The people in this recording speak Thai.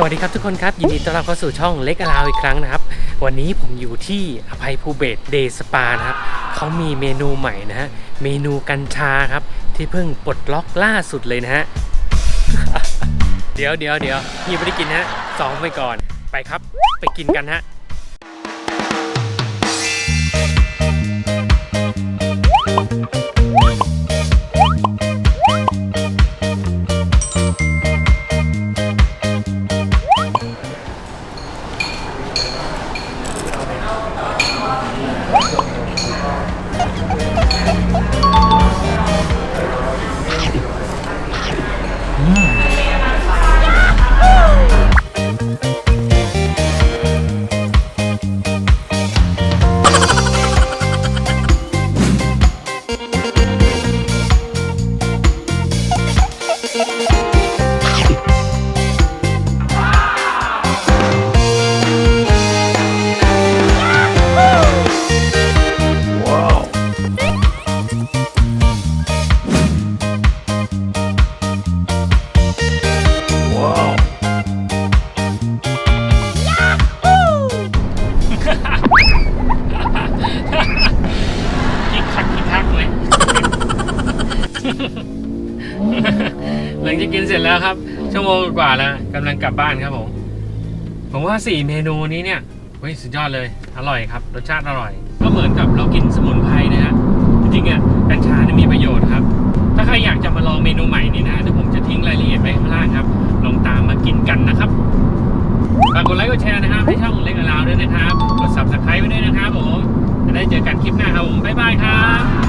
สวัสดีครับทุกคนครับ ยินดีต้อนรับเข้าสู่ช่องเล็กอลาวอีกครั้งนะครับ วันนี้ผมอยู่ที่อภัยภูเบศเดสปานะครับเขามีเมนูใหม่นะฮะเมนูกัญชาครับ ที่เพิ่งปลดล็อกล่าสุดเลยนะฮะ เดี๋ยวเดี๋ยวเดี๋ยวพี่ไม่ได้กินฮะสองไปก่อนไปครับ ไปกินกันฮะ หลังจากกินเสร็จแล้วครับ ชั่วโมงกว่าแล้วกำลังกลับบ้านครับผม ผมว่าสี่เมนูนี้เนี่ยเฮ้ยสุดยอดเลย อร่อยครับ รสชาติอร่อย ก็เหมือนกับเรากินสมุนไพรนะฮะ จริงๆอะกัญชาเนี่ยมีประโยชน์ครับ ถ้าใครอยากจะมาลองเมนูใหม่นี่นะเดี๋ยวผมจะทิ้งรายละเอียดไว้ข้างล่างครับ ลองตามมากินกันนะครับฝากกดไลค์กดแชร์นะครับให้ช่องเล็กอลาวด้วยนะครับ กด subscribe ไว้ด้วยนะครับผม จะได้เจอกันคลิปหน้าครับผม บ๊ายบายครับ